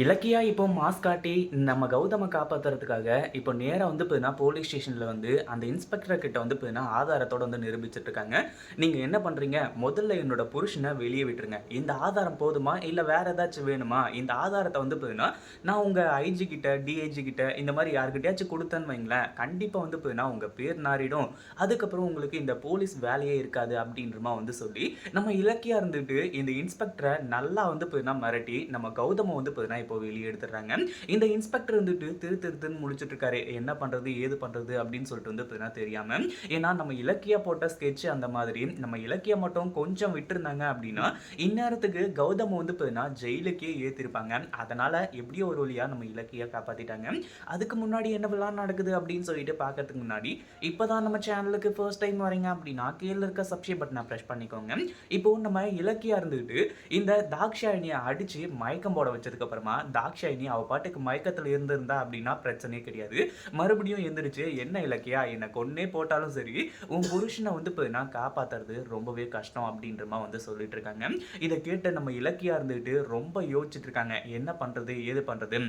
இலக்கியா இப்போ மாஸ் காட்டி நம்ம கௌதமை காப்பாத்துறதுக்காக இப்போ நேராக வந்து பார்த்தீங்கன்னா போலீஸ் ஸ்டேஷனில் வந்து அந்த இன்ஸ்பெக்டர் கிட்ட வந்து பார்த்தீங்கன்னா ஆதாரத்தோட வந்து நிரூபிச்சுட்டு இருக்காங்க. நீங்கள் என்ன பண்ணுறீங்க முதல்ல என்னோட புருஷனை வெளியே விட்டுருங்க. இந்த ஆதாரம் போதுமா? இல்லை வேற ஏதாச்சும் வேணுமா? இந்த ஆதாரத்தை வந்து பார்த்தீங்கன்னா நான் உங்கள் ஐஜி கிட்ட டிஐஜி கிட்ட இந்த மாதிரி யாருக்கிட்டையாச்சும் கொடுத்தேன்னு வைங்களேன். கண்டிப்பாக வந்து பார்த்தீங்கன்னா உங்கள் பேர் நாறிடும். அதுக்கப்புறம் உங்களுக்கு இந்த போலீஸ் வேலையே இருக்காது அப்படின்றமா வந்து சொல்லி நம்ம இலக்கியா இருந்துட்டு இந்த இன்ஸ்பெக்டரை நல்லா வந்து பார்த்தீங்கன்னா மிரட்டி நம்ம கௌதம வந்து பார்த்தீங்கன்னா இப்போ வெளியே எடுத்துடுறாங்க. இந்த இன்ஸ்பெக்டர் வந்துட்டு திரு திருத்துன்னு முடிச்சுட்டு இருக்காரு. என்ன பண்றது ஏது பண்றது அப்படின்னு சொல்லிட்டு வந்து பார்த்தீங்கன்னா தெரியாம ஏன்னா நம்ம இலக்கியா போட்ட ஸ்கெட்ச் அந்த மாதிரி நம்ம இலக்கியம் மட்டும் கொஞ்சம் விட்டுருந்தாங்க அப்படின்னா இந்நேரத்துக்கு கௌதம் வந்து பார்த்தீங்கன்னா ஜெயிலுக்கே ஏத்திருப்பாங்க. அதனால எப்படியோ ஒரு வழியா நம்ம இலக்கியா காப்பாத்திட்டாங்க? அதுக்கு முன்னாடி என்னவெல்லாம் நடக்குது அப்படின்னு சொல்லிட்டு பார்க்கறதுக்கு முன்னாடி இப்போதான் நம்ம சேனலுக்கு ஃபர்ஸ்ட் டைம் வரீங்க அப்படின்னா கீழே இருக்க சப்ஸ்கிரைப் பட்டனை ப்ரெஸ் பண்ணிக்கோங்க. இப்போ நம்ம இலக்கியா இருந்துகிட்டு இந்த தாக்ஷாயணியை அடிச்சு மயக்கம் போட வச்சதுக்கு அப்புறமா தாக்ஷாயினி அவள் பாட்டுக்கு மயக்கத்தில் இருந்திருந்தா அப்படின்னா பிரச்சனையே கிடையாது. மறுபடியும் எந்திரிச்சு என்ன இலக்கியா என்னை கொன்னே போட்டாலும் சரி உன் புருஷனை வந்து இப்போ நான் காப்பாத்துறது ரொம்பவே கஷ்டம் அப்படின்றமா வந்து சொல்லிட்டு இருக்காங்க. இதை கேட்டு நம்ம இலக்கியா இருந்துக்கிட்டு ரொம்ப யோசிச்சுட்டு இருக்காங்க. என்ன பண்ணுறது ஏது பண்ணுறது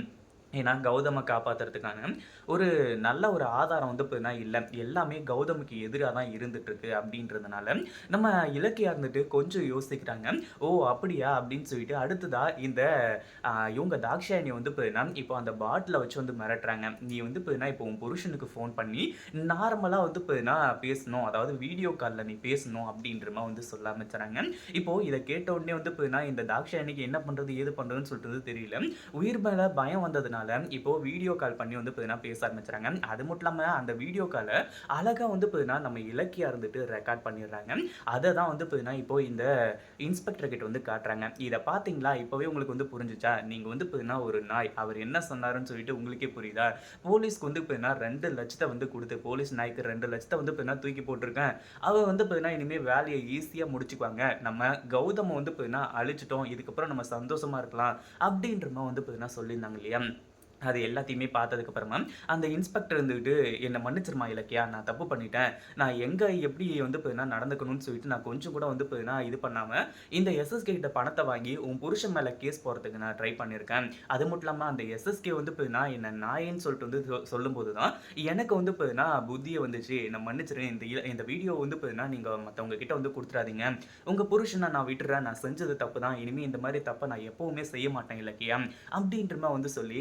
ஏன்னா கௌதமை காப்பாற்றுறதுக்கான ஒரு நல்ல ஒரு ஆதாரம் வந்து இப்போ இல்லை. எல்லாமே கௌதமுக்கு எதிராக தான் இருந்துகிட்ருக்கு அப்படின்றதுனால நம்ம இலக்கியா இருந்துட்டு கொஞ்சம் யோசிக்கிறாங்க. ஓ அப்படியா? அப்படின்னு சொல்லிட்டு அடுத்ததாக இந்த இவங்க தாக்ஷாயணி வந்து இப்போ இப்போ அந்த பாட்டிலை வச்சு வந்து மிரட்டுறாங்க. நீ வந்து இப்போ இப்போ உன் புருஷனுக்கு ஃபோன் பண்ணி நார்மலாக வந்து இப்போ பேசணும் அதாவது வீடியோ காலில் நீ பேசணும் அப்படின்ற மாதிரி வந்து சொல்ல ஆரம்பிச்சுறாங்க இப்போது இதை கேட்ட உடனே வந்து இப்போ இந்த தாக்ஷாயணிக்கு என்ன பண்ணுறது ஏது பண்ணுறதுன்னு சொல்லிட்டு தெரியல. உயிர் மேலே பயம் வந்ததுனால இப்போ வீடியோ கால் பண்ணி வந்து பார்த்தீங்கன்னா பேச ஆரம்பிச்சுறாங்க. அது மட்டும் இல்லாமல் அந்த வீடியோ காலை அழகாக வந்து பார்த்தீங்கன்னா நம்ம இலக்கியா இருந்துட்டு ரெக்கார்ட் பண்ணிடுறாங்க. அதை தான் வந்து பார்த்தீங்கன்னா இப்போ இந்த இன்ஸ்பெக்டர் கிட்ட வந்து காட்டுறாங்க. இதை பார்த்தீங்களா இப்போவே உங்களுக்கு வந்து புரிஞ்சுச்சா? நீங்கள் வந்து பார்த்தீங்கன்னா ஒரு நாய் அவர் என்ன சொன்னாருன்னு சொல்லிட்டு உங்களுக்கே புரியுதா? போலீஸ்க்கு வந்து பார்த்தீங்கன்னா ரெண்டு லட்சத்தை வந்து கொடுத்து போலீஸ் நாய்க்கு ரெண்டு லட்சத்தை வந்து பார்த்தீங்கன்னா தூக்கி போட்டிருக்கேன். அவ வந்து பார்த்தீங்கன்னா இனிமேல் வேலையை ஈஸியாக முடிச்சுக்குவாங்க. நம்ம கௌதம வந்து பார்த்தீங்கன்னா அழிச்சிட்டோம். இதுக்கப்புறம் நம்ம சந்தோஷமாக இருக்கலாம். அப்படின்ற மாதிரி வந்து பார்த்தீங்கன்னா சொல்லியிருந்தாங்க இல்லையா? அது எல்லாத்தையுமே பார்த்ததுக்கு அப்புறமா அந்த இன்ஸ்பெக்டர் இருந்துக்கிட்டு என்னை மன்னிச்சிருமா இலக்கியா நான் தப்பு பண்ணிட்டேன். நான் எங்கே எப்படி வந்து பார்த்தீங்கன்னா நடந்துக்கணும்னு சொல்லிட்டு நான் கொஞ்சம் கூட வந்து பார்த்தீங்கன்னா இது பண்ணாமல் இந்த எஸ்எஸ்கே கிட்ட பணத்தை வாங்கி உன் புருஷன் மேலே கேஸ் போகிறதுக்கு நான் ட்ரை பண்ணியிருக்கேன் அது மட்டும் இல்லாமல் அந்த எஸ்எஸ்கே வந்து பார்த்தீங்கன்னா என்னை நாயின்னு சொல்லிட்டு வந்து சொ- சொல்லும்போது தான் எனக்கு வந்து பார்த்தீங்கன்னா புத்தியை வந்துச்சு. நான் மன்னிச்சிருக்கேன் இந்த இந்த வீடியோ வந்து பார்த்தீங்கன்னா நீங்கள் மற்றவங்க கிட்ட வந்து கொடுத்துறாதீங்க. உங்கள் புருஷனை நான் விட்டுறேன். நான் செஞ்சது தப்பு தான் இனிமேல் இந்த மாதிரி தப்பை நான் எப்பவுமே செய்ய மாட்டேன் இலக்கியா. அப்படின்ற மாதிரி வந்து சொல்லி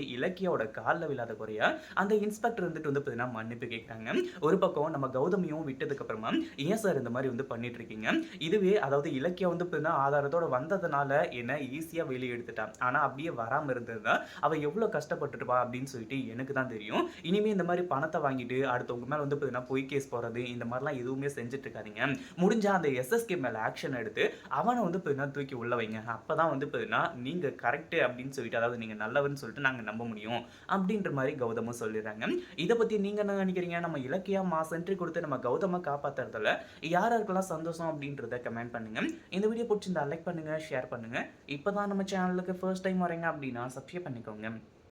இலக்கியாவோட காலில் விழாத குறையா அந்த இன்ஸ்பெக்டர் வந்துட்டு வந்து பார்த்தீங்கன்னா மன்னிப்பு கேட்குறாங்க ஒரு பக்கம் நம்ம கௌதமியும் விட்டதுக்கு அப்புறமா ஏன் சார் இந்த மாதிரி வந்து பண்ணிட்டு இருக்கீங்க இதுவே அதாவது இலக்கியம் வந்து பார்த்தீங்கன்னா ஆதாரத்தோட வந்ததுனால என்ன ஈஸியாக வெளியே எடுத்துட்டான் ஆனால் அப்படியே வராமல் இருந்ததுதான். அவள் எவ்வளோ கஷ்டப்பட்டுருப்பா அப்படின்னு சொல்லிட்டு எனக்கு தான் தெரியும். இனிமே இந்த மாதிரி பணத்தை வாங்கிட்டு அடுத்தவங்க மேலே வந்து பார்த்தீங்கன்னா பொய் கேஸ் போகிறது இந்த மாதிரிலாம் எதுவுமே செஞ்சுட்டு இருக்காதீங்க முடிஞ்சால் அந்த எஸ்எஸ்கே மேலே ஆக்ஷன் எடுத்து அவனை வந்து பார்த்தீங்கன்னா தூக்கி உள்ள வைங்க. அப்போ தான் வந்து பார்த்தீங்கன்னா நீங்கள் கரெக்டு அப்படின்னு சொல்லிட்டு அதாவது நீங்கள் நல்லவன்னு சொல்லிட்டு நாங்கள் நம்ப முடியும். அப்படின்ற மாதிரி கௌதமும் சொல்லிடுறாங்க. இதை பற்றி நீங்கள் என்ன நினைக்கிறீங்க? நம்ம இலக்கியா மா சென்ட்ரி கொடுத்து நம்ம கௌதமை காப்பாற்றுறதுல யார் யாருக்கெல்லாம் சந்தோஷம் அப்படின்றத கமெண்ட் பண்ணுங்க. இந்த வீடியோ பிடிச்சிருந்தா லைக் பண்ணுங்க ஷேர் பண்ணுங்க. இப்போ தான் நம்ம சேனலுக்கு ஃபர்ஸ்ட் டைம் வரீங்க அப்படின்னா சப்ஸ்கிரைப் பண்ணிக்கோங்க.